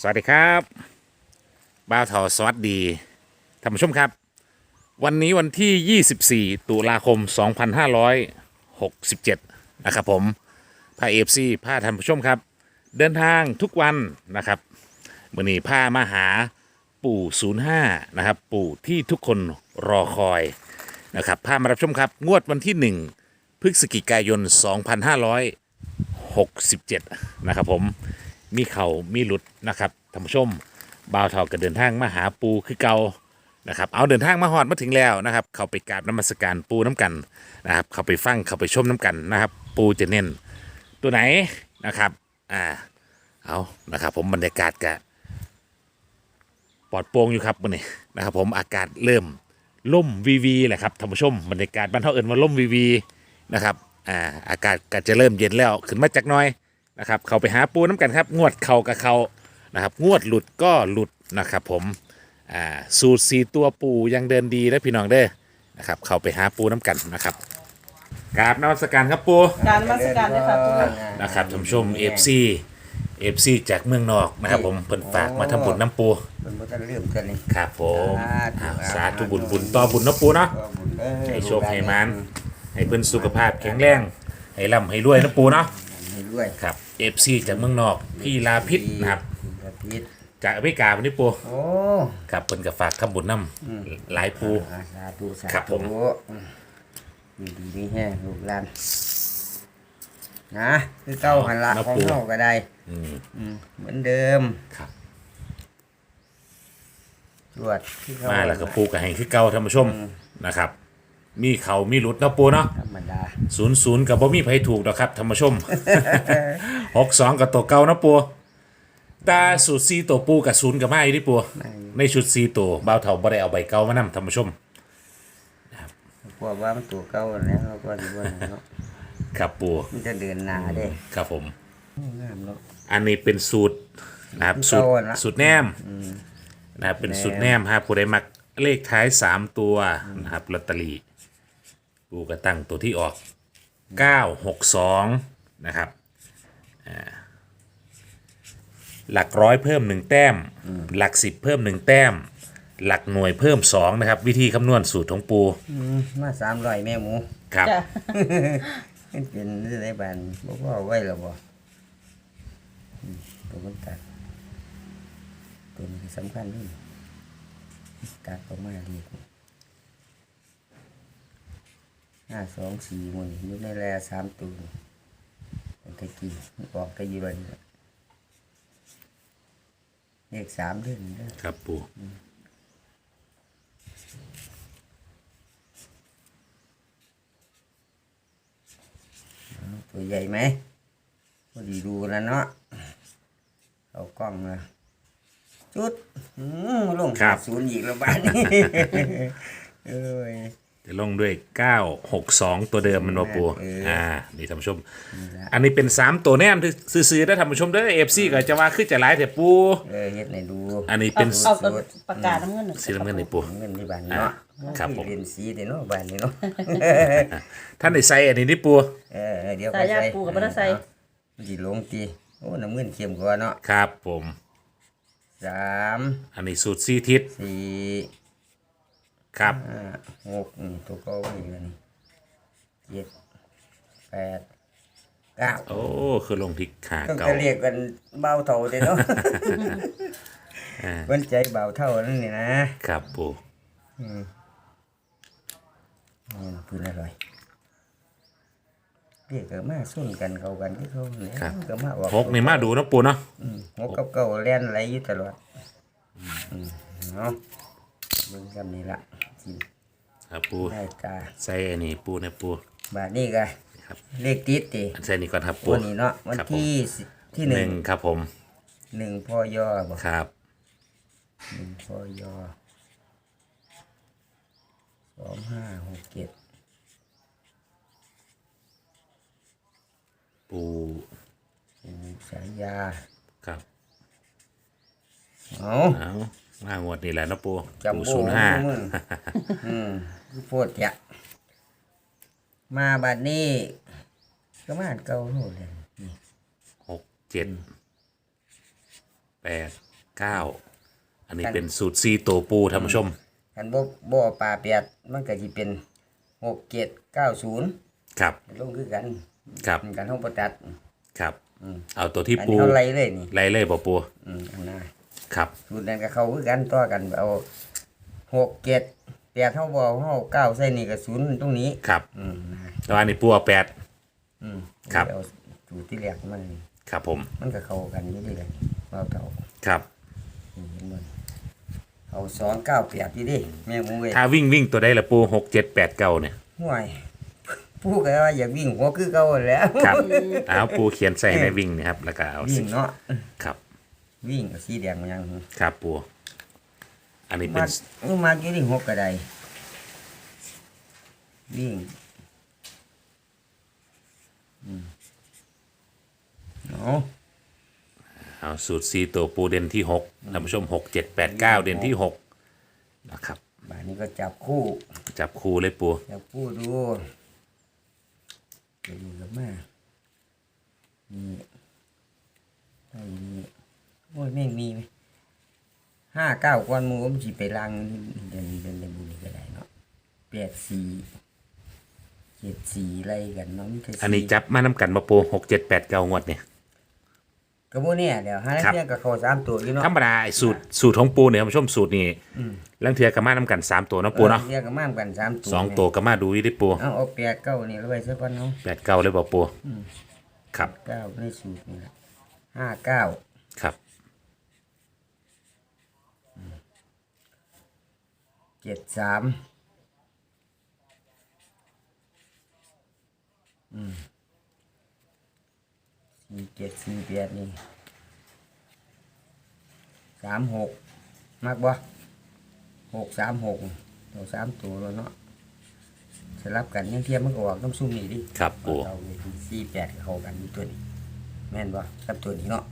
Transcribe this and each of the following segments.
สวัสดีครับบ้าวทาสวัสดีท่านผู้ชมครับ วันนี้วันที่ 24 ตุลาคม 2567 นะครับผมพาเอฟซีพาท่านผู้ชมครับ เดินทางทุกวันนะครับมื่อนี้พามาหาปู่ 05 นะครับ ปู่ที่ทุกคนรอคอยนะครับพามารับชมครับ งวดวันที่ 1 พฤศจิกายน 2567 นะครับผม มีเขามีหลุดนะครับท่านผู้ชมบ่าวเท่าก็เดินทางมาหาปูคือเก่านะครับเอาเดินทางมาฮอดมาถึงแล้วนะครับ เขาไปกราบน้ำมศการปูน้ำกันนะครับ เขาไปฟังเขาไปชมน้ำกันนะครับ ปูจะเน้นตัวไหนนะครับอ่าเอานะครับ ผมบรรยากาศกะปลอดโปร่งอยู่ครับวันนี้นะครับ ผมอากาศเริ่มล่มวีวีแหละครับท่านผู้ชมบรรยากาศบ้านเท่าเอิญว่าล่มวีวีนะครับอ่าอากาศก็จะเริ่มเย็นแล้วขึ้นมาจากน้อย นะครับ เขาไปหาปูน้ำกันครับ งวดเข่ากับเขานะครับ งวดหลุดก็หลุดนะครับ ผมอ่าสูตรสีตัวปูยังเดินดีนะพี่น้องเด้อนะครับ เขาไปหาปูน้ำกันนะครับกราบนมัสการครับปูการนมาสการด้วยค่ะปูนะครับท่านผู้ชมเอฟซีเอฟซีจากเมืองนอกนะครับ ผมเพิ่นฝากมาทำบุญน้ำปูมันบ่ทันเริ่มกันนี่ครับผมสาธุอ้าวสาธุบุญบุญต่อบุญเนาะปูเนาะก็บุญเด้อให้โชคให้มานให้เพิ่นสุขภาพแข็งแรงให้ร่ำให้รวยนะปูเนาะให้ด้วยครับ เอฟซีจากเมืองนอก พี่ลาพิษนะครับพระพิษจากอเมริกาวันนี้ปูโอ้ครับเพิ่นก็ฝากคำบุญนำหลายปู อาสาธุสาธุครับผมอืมมีดีมีแห้งลูกหลานนะคือเก้าหันละของเฮาก็ได้ อืมอืมเหมือนเดิมครับ ตรวจที่เขมาแล้วก็ปูกับแห่งคือเก่าท่านผู้ชมนะครับ มีเขามีหลุดเนาะปูเนาะธรรมดาศูนย์ศูนย์กับบ่มีไผถูกดอกครับท่านผู้ชม หกสองกับตัวเก่าเนาะปูแตาสูตรซีตัวปูกับศูนย์กับมาอยู่ที่ปูในชุดซีตัวบ่าวเฒ่าบ่ได้เอาใบเก่ามานำท่านผู้ชมพวกว่ามันตัวเก่าแล้วเราก็สิว่าเนาะครับปูมันจะเดินหน้าเด้ครับผมงามเนาะอันนี้เป็นสูตรนะครับสูตรเก่าอะนะสูตรแนมนะครับเป็นสูตรแนมฮะผู้ใดมักเลขท้ายสามตัวนะครับลอตเตอรี่ ปูก็ตั้งตัวที่ออกเก้าหกสองนะครับอ่าหลักร้อยเพิ่มหนึ่งแต้ม หลักสิบเพิ่มหนึ่งแต้ม หลักหน่วยเพิ่มสองนะครับ วิธีคำนวณสูตรของปูอืมมา300แม่หมู ครับจ้ะมันเป็นเรื่องในบ้านบ่พอเอาไว้แล้วบ่อืมตัวมันตัดตัวนี้สำคัญนี่ตัดออกมาดี ห้าสองสี่มันอยู่ในแลสามตัวมันตะกี้มันออกไปอยู่เลยเลขสามเรื่องเด้อครับปูตัวใหญ่ไหมพอดีดูแล้วเนาะเอากล้องมาจุดอืมลงศูนย์อีกแล้วบ้านนี้เอ้ย จะลงด้วย 962 ตัวเดิมมันมาปูเอออ่ อ่านี่ท่านผู้ชมนี่ละอันนี้เป็น 3 ตัวแนมที่ซื้อๆได้ท่านผู้ชมเด้อเอฟซีก็จะว่าคือจะหลายแต่ปู เออเฮ็ดให้ดูอันนี้เอาเป็นเอาตัวปากกาน้ำเงินหน่อยสีน้ำเงินในปู เงินที่บ้านเนาะครับผม เรียนสีเด้เนาะบ้านนี้เนาะท่านได้ใส่อันนี้นี่ปูเออเดี๋ยวสายยาปูกับบัตรไซมันสิลงตีโอ้น้ำเงินเข้มกว่าเนาะครับผม สามอันนี้สูตรซีทิศสี่ ครับห้าหกนี่ตัวเก็อีกแล้วนี่เจ็ดแปดเก้าโอ้คือลงที่ขาต้องเก่าจะเรียกกันเบาเท่าเด้เนาะอ่าวันใจเบาเท่านั่นนี่นะครับปูอืมนี่พื้นอร่อยเรียกกันมาส้นกันเข้ากันที่เขาเนี่ยก็มาออกหกนี่มาดูเนาะปูเนาะอืมหกกับเก้าเล่นไหลอยู่ตลอดอืมเนาะเบิ่งกันนี่ละกิน ครับปูได้กาใส่อันนี้ปูเนี่ยปูบาทนี้ก็ครับเลขติดติใส่นี่ก่อนครับปูวันนี้เนาะวันครับผมที่สิที่หหนึ่นึ่งงครับผมหนึ่งพอยอบอกครับ หนึ่งพอยอสองห้าหกเจ็ดปูปูสายยาครับเอาเอา มางวดนี่แหละเนาะปูจับปูโบ้ศูนย์ห้ามึงอืมคือโพดเนี่ยมาบัดนี้ ก็มาอันเก่าโน่นเลยนี่หกเจ็ดแปดเก้าอันนี้เป็นสูตรซีตัวปูท่านผู้ชม คันบ่บ่เอาปลาแปดมันก็สิเป็นหกเจ็ดเก้าศูนย์ครับ ลงคือกันครับเป็นการห้องประตัด ครับเอาตัวที่อันปูนี้เขาไล่เลยนี่ไล่เลยบ่ปู อืมอันน่ะ ครับสูตรนั้นก็เข้าคือกันต่อกันเอาหกเจ็ดแปดเท่าบ่เท่าเก้าใส่นี่ก็ศูนย์ตรงนี้ ครับอืมนะแล้วอันนี้ปูเอาแปด อืมครับ เอาสูตรที่แรกมันนี่ครับผม มันก็เข้ากันอยู่ดีเลยเอาเท่าครับนี่เห็นบ่เอาสองเก้าแปดอยู่ดิแม่หมูเว้ยถ้าวิ่งวิ่งตัวได้ละปูหกเจ็ดแปดเก้าเนี่ย ห่วยผู้ก็ว่าอยากวิ่งหัวคือเก่าแหล้วครับเอาปูเขียนใส่ในวิ่งนะครับ แล้วก็เอาวิ่สิงเนาะ ครับ วิ่งกับสีแดงมันยังครับปูอันนี้เป็มานนี่มากี่ที่หกก็ได้วิ่งอืมเอาเอาสูตรซีตัวปูเด่นที่หกท่านผู้ชมหกเจ็ดแปดเก้าเด่นที่หกนะครับบานนี้ก็จับคู่ จับคู่เลยปูจับคู่ดูจะอยู่กับแม่นี่ไอ้นี่โอ้ยแม่งมีไหมห้าเก้าก้อนหมูผมจีไปลังเดินเดินเดินบุรีก็ได้เนาะแปดสี่เจ็ดสี่ไล่กันเนาะมัก็สี่อันนี้จับมาน้ำกันมาปูหกเจ็ดแปดเก้างวดเนี่ยก็บ่เนี่ยเดี๋ยวหาครับ เที่ยงกับเขาสามตัวอยู่เนาะธรรมดาไอ้สูตรสูตรของปูเนี่ยท่านผู้ชมสูตรนี้อืมลังเทียกับมาน้ำกันสามตัวเนาะปูเนาะเที่ยงกับม่ามกันสามตัวสองตัวก็มาดูอีกได้ปูเอาเอาแปดเก้านี่แล้วไปซะก่อนเนาะ แปดเก้าเลยบ่ปูครับเก้าในสูตรนี่แหละห้าเก้าครับ เจ็ดสามอืมสี่เจ็ดสี่แปดนี่สามหกมากบ่หกสามหกตัวสามตัวแล้วเนาะสลับกันยังเทียมมันก็ออกน้ำซุ่มนี่ดิครับปูเอาสี่แปดเข้ากันอยู่ตัวนี้ แม่นบ่กับตัวนี้เนาะ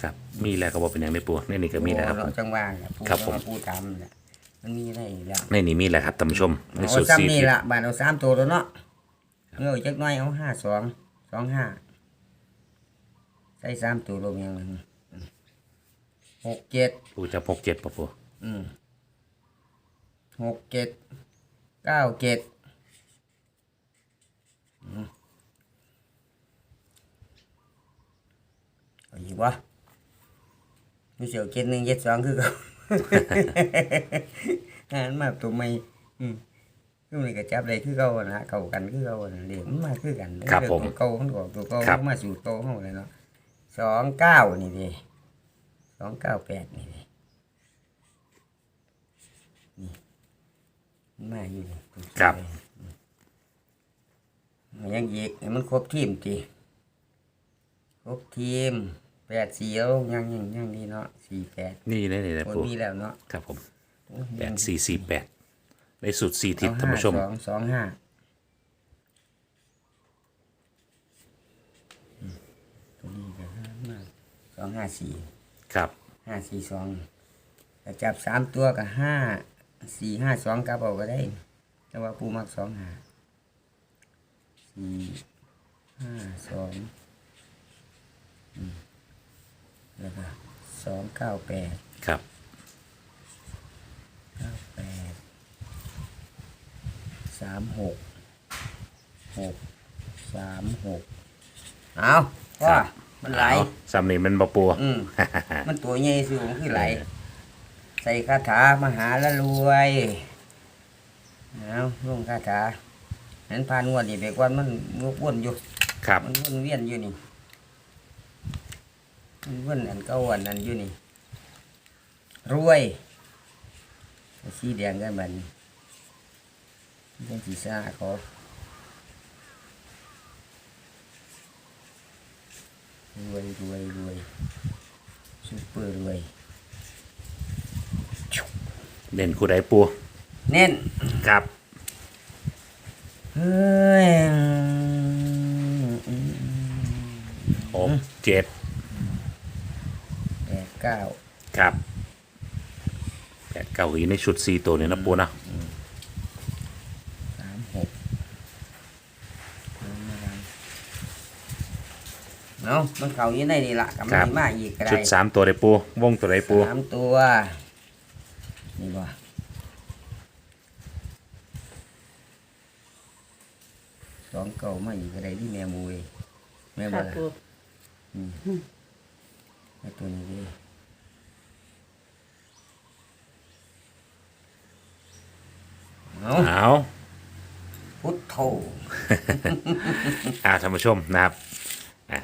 ครับ มีแล้วก็บอกเป็นอย่างในปูในนี่ก็มีแล้วครับโอ้ผมเนาะจังหวะเนี่ยผู้ครับผมผู้ตามเนี่ย มันมีได้อีกแล้วในนี่มีแล้วครับท่านผู้ชมในเอาสูตรซ้ำสี่นี่ทิศละบาทเอาสามตัวแล้วเนาะเงาจักหน้อยเอาห้าสองสองห้าใส่สามตัวรวมยังไงหกเจ็ดปูจะหกเจ็ดป่ะปูอืมหกเจ็ดเก้าเจ็ดอืมเอาอีกวะมีเสียวเจ็ดหนึ่งเจ็ดสองคือเขา งานมาตัวไม่อืมคือมันก็จับได้คือเขาอะนะเข้ากันคือเขาอะนะเดี๋ยวมันมาคือกันครับผมตัวเก่ามันก็ออกตัวเก่าครับมันมาสู่เก่าเขาเลยเนาะสองเก้านี่ดิสองเก้าแปดนี่ดินี่มันมาอยู่นี่ครับมันยังอีกให้มันครบทีมจีครบทีม แปดสี่แล้วยังยังยังดีเนาะสี่แปดนี่ในนี่นะคนปูมีแล้วเนาะครับผมแปดสี่สี่แปดในสูตรสี่ทิศเอาท่านห้าผู้ชม สองสองห้าอืมตัวนี้ก็ห้ามากสองห้าสี่ครับ ห้าสี่สองแต่จับสามตัวกับห้าสี่ห้าสองกลับเอาก็ได้ แต่ว่าผู้มักสองห้าสี่ห้าสองอืมแล้วก็ สองเก้าแปดครับ เก้าแปดสามหกหกสามหกเอาว่ามันไหล เอาสำนีมันบ่ปู อืม มันตัวใหญ่สูงคือไหล ใส่คาถามหาละรวยเอาลงคาถาเห็นพานงวดนี่เบกวันมันวนอยู่ ครับ มันวนเวียนอยู่นี่มัน วนอันเก่าอันนั้นอยู่นี่ รวยสีแดงกันบัดนเป็นสีซ่าเขารวยรวยรวยซุปเปอร์รวย เด่นคู่ใดปูเน้นครับเฮ้ยหกเจ็ดแปด เก้าครับแปดเก้าอยู่ในชุดสี่ตัวเนี่ยนะปูนะสามหกเอามาทำเนาะมันเข้าอยู่ในนี่ล่ะกับครัมันบมาอีกก็ได้ชุดสามตัวได้ปูวงตัวได้ปูสามตัว นี่บ่สองเก่ามาอีกก็ได้ที่แม่มูยแม่บ่ค่ะล่ะปูแม่ตัวนี้ดิ เอาเอาพุทโธอ่าท่านผู้ชมนะครับอ่า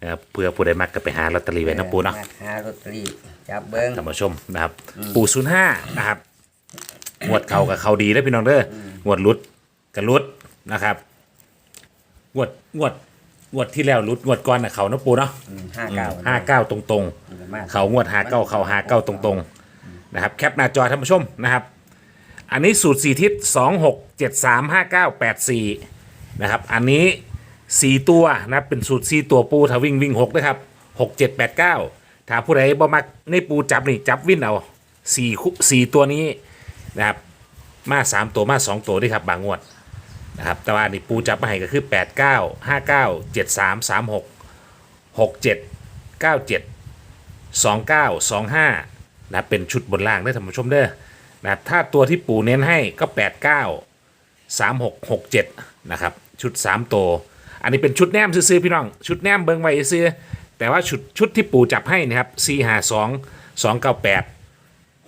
นะครับเพื่อผู้ใดมักก็ไปหาลอตเตอรี่ไว้นะปูเนาะมาหาลอตเตอรี่จับเบิ้งท่านผู้ชมนะครับ ปูศูนย์ห้านะครับงวดเขากับเขาดีแล้วพี่น้องเด้องวดหลุดกับลุดนะครับงวดงวดงวดที่แล้วหลุดงวดก่อนนะเขานะปูเนาะ ห้าเก้าห้าเก้าตรงๆ เขางวดหาเก้าเขาหาเก้าตรงๆนะครับ แคปหน้าจอท่านผู้ชมนะครับ อันนี้สูตรสี่ทิศสองหกเจ็ดสามห้าเก้าแปดสี่นะครับ อันนี้สี่ตัวนะเป็นสูตรสี่ตัวปูถ้าวิ่งวิ่งหกนะครับหกเจ็ดแปดเก้าถ้าผู้ใดบ่มักในปูจับนี่จับวิ่นเอาสี่คุสี่ตัวนี้นะครับมาสามตัวมาสองตัวด้วยครับบางงวดนะครับแต่ว่านี่ปูจับมาให้ก็คือแปดเก้าห้าเก้าเจ็ดสามสามหกหกเจ็ดเก้าเจ็ดสองเก้าสองห้านะเป็นชุดบนล่างได้ท่านผู้ชมเด้อ นะถ้าตัวที่ปู่เน้นให้ก็แปดเก้าสามหกหกเจ็ดนะครับ ชุดสามตัว อันนี้เป็นชุดแนมซื้อๆพี่น้อง ชุดแนมเบิ้งไว้ซื้อ แต่ว่าชุดชุดที่ปู่จับให้นะครับสี่หาสองสองเก้าแปด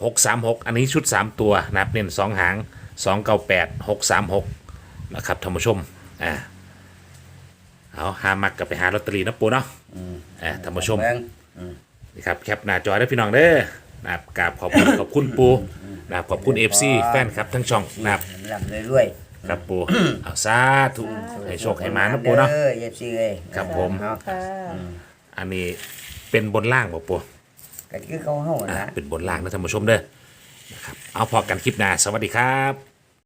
หกสามหกอันนี้ชุดสามตัวนะครับเน้นสองหางสองเก้าแปดหกสามหกนะครับท่านผู้ชมอ่าเอาหามักกับไปหาลอตเตอรี่นะปู่เนาะอ่าท่านผู้ชมเบิ้งนี่ครับแคปหน้าจอได้พี่น้องเด้อนะครับกราบขอบคุณขอบคุณปู นะครับขอบคุณเอฟซีแฟนครับทั้งช่องนะครับลำเลยรวยครับปูเอาสาธุให้โชคให้มานะปูเนาะเด้อเย็บซีเลยครับผม เนาะค่ะอันนี้เป็นบนล่างบ่ปูก็คือเขาเฮาอ่านะ เป็นบนล่างนะท่านผู้ชมเด้อนะครับเอาพอกันคลิปหน้าสวัสดีครับ